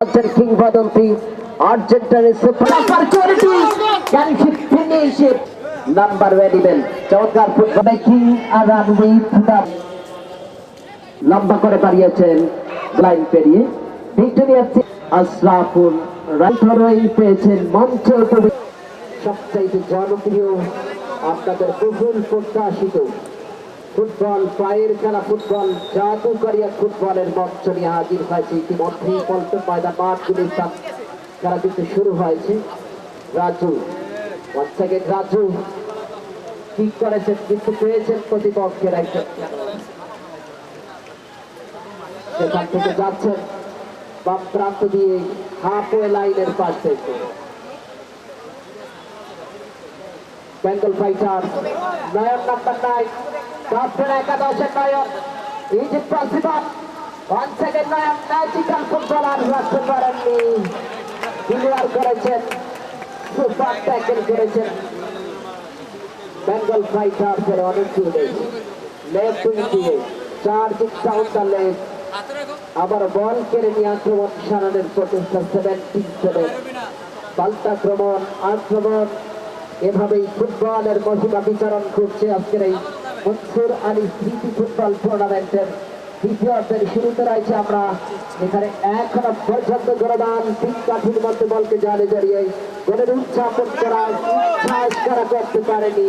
রাজ্যের কিংবদন্তি, আর্জেন্টাইনের super quality he finish number ওয়েডিবেল চমৎকার ফুটবল কিং আর ফুটার লম্বা করে দাঁড়িয়েছেন লাইন পেরিয়ে। ভিক্টোরিয়া আশরাফুল রাইফারই পেয়েছেন মঞ্চ সবচাইতে জনপ্রিয় আপনাদের বহুল প্রত্যাশিত। ফুটবল পায়ের খেলা ফুটবল জাদুকারী এক ফুটবলের মঞ্চ নিয়ে হাজির হয়েছে ইতিমধ্যেই পল্টন ময়দান মাঠগুলি স্থান খেলা কিন্তু শুরু হয়েছে। রাজু সেকেন্ড রাজু। কি করেছেন কিন্তু পেয়েছেন প্রতিপক্ষের একজন। সেখান থেকে যাচ্ছেন। বাম প্রান্ত দিয়ে হাফওয়ে লাইনের পাশ। Bengal fighter Nayan number nine captain একাদশের Nayan. Egypt president one second Nayan magical রাখতে পারেননি করেছেন, সুপার ট্যাকেল করেছেন। বেঙ্গল ফাইটার এর অনেক দূরে লেফট কাউন্টার লেফট আবার বল কেড়ে নিয়ে আক্রমণ। সারানোর প্রচেষ্টা সেভেন্টিন সেভেন পাল্টাক্রমণ আক্রমণ এভাবেই ফুটবলের মহিমা বিচরণ করছে আজকের এই মনসুর আলী স্মৃতি ফুটবল টুর্নামেন্টের দ্বিতীয়ার্ধের শুরুতে রয়েছে আমরা। এখানে এখনও পর্যন্ত গোলদান। তিন কাঠির মধ্যে বলকে জালে জড়িয়ে গোলের উচ্চাপন করা ইচ্ছা করা করতে পারেনি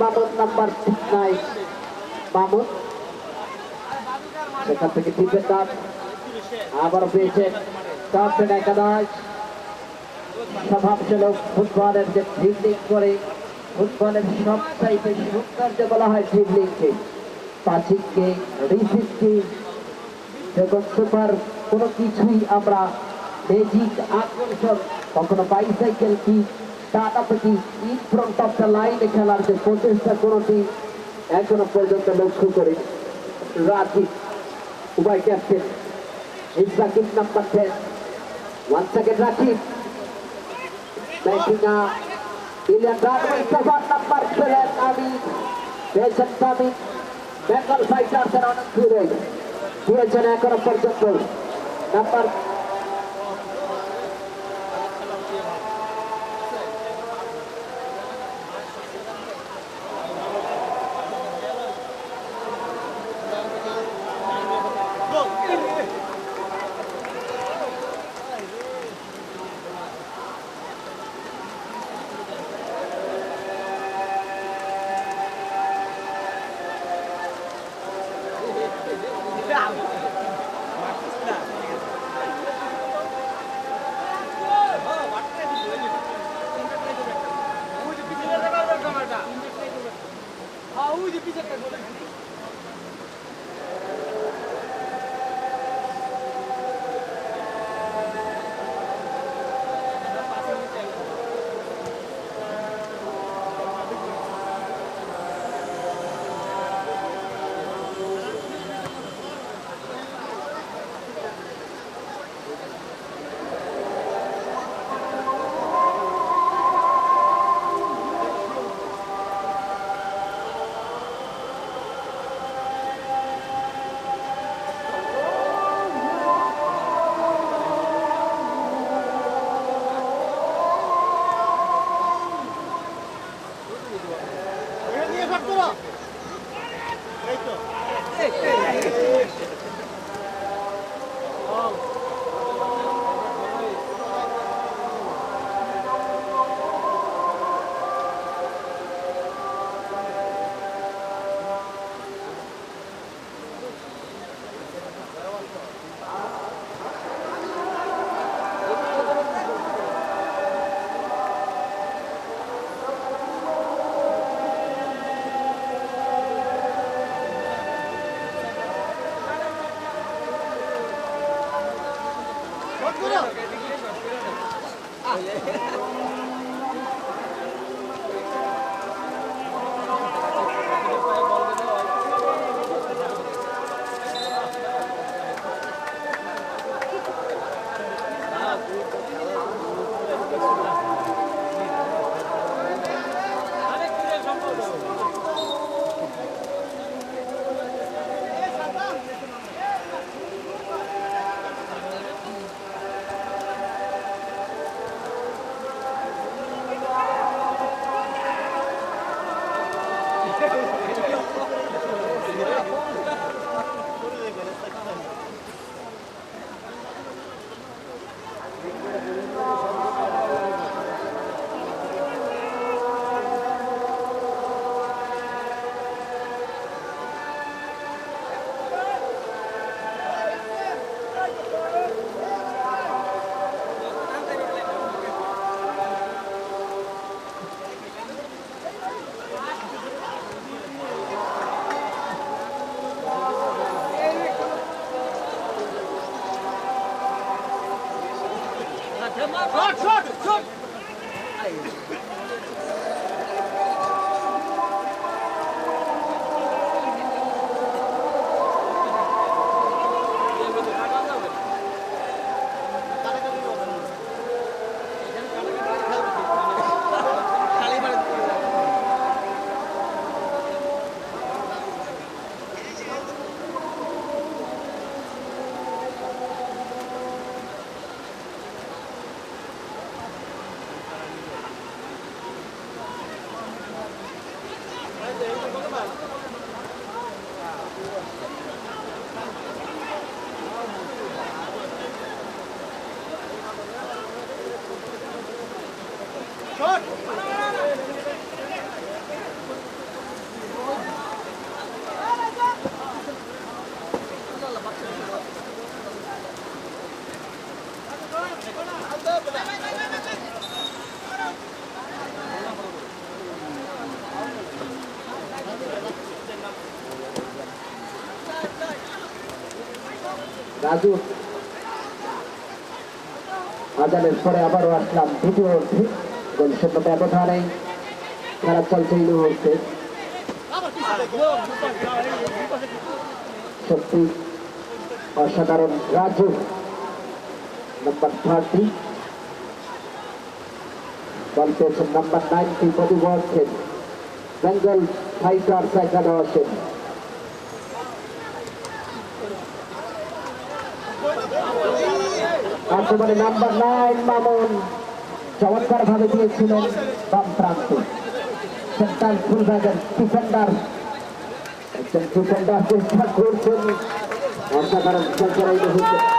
মামুন নাম্বার ঠিক নাই। মামুন, সেখান থেকে ডিফেন্ডার আবার পেয়েছেন ক্যাপ্টেন একাদশ। স্বভাবজনক ফুটবলের যে ড্রিবলিং করে ফুটবলের সব চাইতে সুন্দর যে বলা হয় ড্রিবলিংকে পাচিংকে রিসিভকে যখন সুপার কোনো কিছুই আমরা ম্যাজিক আকর্ষণ, কখনো বাইসাইকেল কি টাটা কি ইন ফ্রন্ট অফ দ্য লাইনে খেলার যে প্রচেষ্টা কোনোটি এখনও পর্যন্ত লক্ষ্য করে রাজীব, উভয় captain Israkib number ten one second Rakib batting runway seven number পেলেন আমি। পেয়েছেন আমি বেঙ্গল ফাইটার্সের অনেক দূরে। দিয়েছেন এখনও পর্যন্ত। Number Öyle. Tamam. Bak, bak, bak. Raju. আজানের পরে আবারও আসলাম দ্বিতীয় গোলশূন্য ব্যবধানে খেলা চলছে এই মুহূর্তে। সত্যি অসাধারণ রাজু নাম্বার থার্টি বল পেয়েছেন নাম্বার নাইনটি প্রতিবর্ষের বেঙ্গল ফাইটার একাদশ আসেন। বর্তমানে নাম্বার নাইন মামুন। চমৎকার ভাবে দিয়েছিলেন বাম প্রান্তে। সেন্ট্রাল ফুলবাগের ডিফেন্ডার একজন ডিফেন্ডার চেষ্টা করছেন অসাধারণ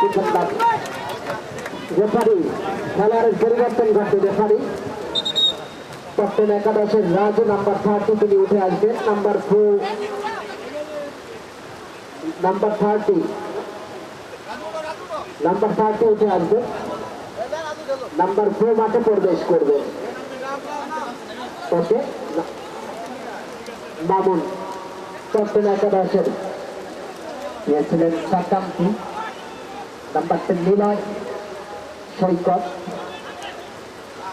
ডিফেন্ডার রেফারি পরিবর্তন ঘটে রেফারি একাদশের রাজু নাম্বার থার্টি তিনি উঠে আসবেন number four number thirty number thirty উঠে আসবে নাম্বার ফোর মাঠে প্রবেশ করবে। ওকে? মামুন ক্যাপ্টেন একাদশের দিয়েছিলেন সাতামটি নাম্বার টেন নিলয় সৈকত।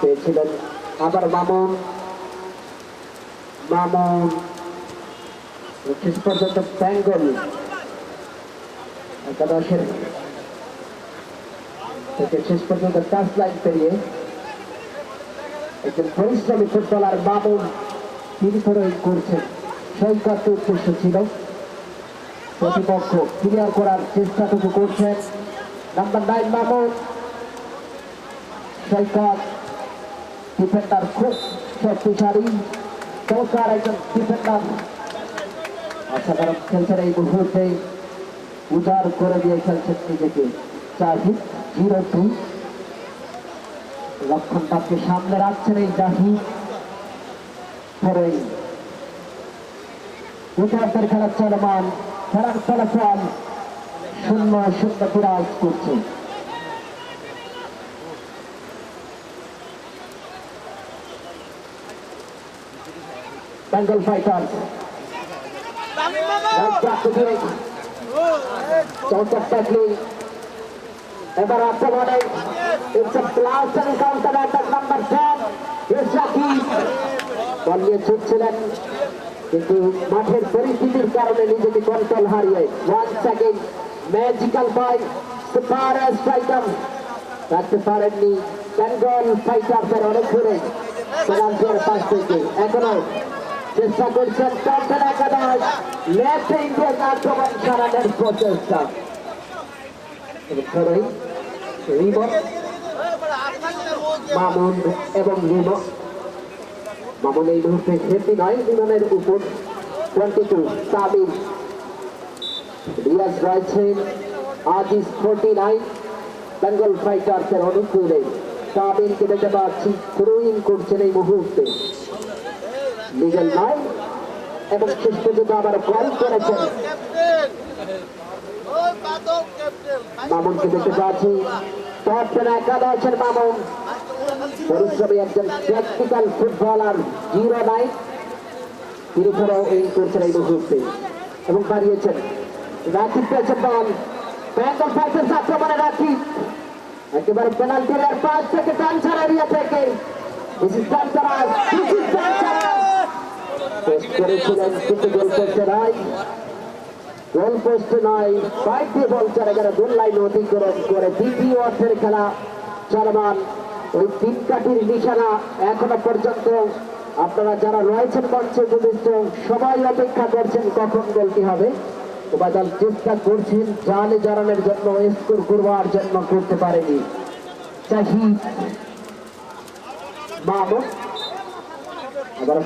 পেয়েছিলেন আবার মামুন। মামুন পর্যন্ত বেঙ্গল। একাদশের থেকে শেষ পর্যন্ত টাচ লাইন পেরিয়ে একজন পরিশ্রমী ফুটবলার মামুন থ্রোয়িং করছেন সৈকত উদ্দেশ্য ছিল প্রতিপক্ষ ক্লিয়ার করার চেষ্টাটুকু করছেন number nine Mamun Saikat defender খুব শক্তিশালী। চমৎকার একজন ডিফেন্ডার। অসাধারণ খেলছেন এই মুহূর্তে। উদার করে দিয়ে খেলছেন নিজেকে। চাহিদ জিরো টু লক্ষণটাকে সামনে রাখছেন এই জাহিদ পরেই উদারদের খেলা চলমান, খেলার ফলাফল শূন্য শূন্য বিরাজ করছে। বেঙ্গল ফাইটার চৌচক এবার আক্রমণে it's a blast and counter attack number 10 Israki ball নিয়ে ছুটছিলেন, কিন্তু মাঠের পরিস্থিতির কারণে নিজেকে কন্ট্রোল হারিয়ে one second magical boy super striker রাখতে পারেননি বেঙ্গল ফাইটার্সের অনেক দূরে, পেনাল্টির পাশ থেকে। এখনও চেষ্টা করছেন ক্যাপ্টেন একাদশ। লেফট ইন্ডিয়ান আক্রমণ সারানোর প্রচেষ্টা ধরেই রিমন মামুন এবং রিমন মামুন এই মুহূর্তে খেলতি নয় রিমনের উপর। টোয়েন্টি টু সাবিন রিয়াজ রয়েছেন আজিজ ফোর্টি নাইন বেঙ্গল ফাইটার্সের অনুকূলে। সাবিনকে দেখতে পাচ্ছি থ্রোইং করছেন এই মুহূর্তে। লিগেল নয় এবং শেষ পর্যন্ত আবার কল করেছেন। মামুনকে দেখতে পাচ্ছি। ক্যাপ্টেন একাদশের মামুন। পরিশ্রমী একজন টেকনিক্যাল ফুটবলার জিরো নাইন তিনি ফেরো এই করছেন এই মুহূর্তে এবং বাড়িয়েছেন। রাকিব পেয়েছেন বল। বেঙ্গল ফাইটার্স আক্রমণে রাকিব। একেবারে পেনাল্টি এর পাঁচ থেকে টানছাড় এরিয়া থেকে। করেছিলেন কিন্তু গোল নাই। গোল পোস্টে নয় দিয়ে বল চলে গেল গোল লাইন অতিক্রম করে দ্বিতীয় অর্থের খেলা চলমান ওই তিন কাঠির নিশানা এখনও পর্যন্ত আপনারা যারা রয়েছেন মঞ্চে উপবিষ্ট সবাই অপেক্ষা করছেন কখন গোলটি হবে। উপাদান চেষ্টা করছেন, জালে জড়ানোর জন্য স্কোর করবার জন্য করতে পারেনি। চাহিদ মাহমুদ আবার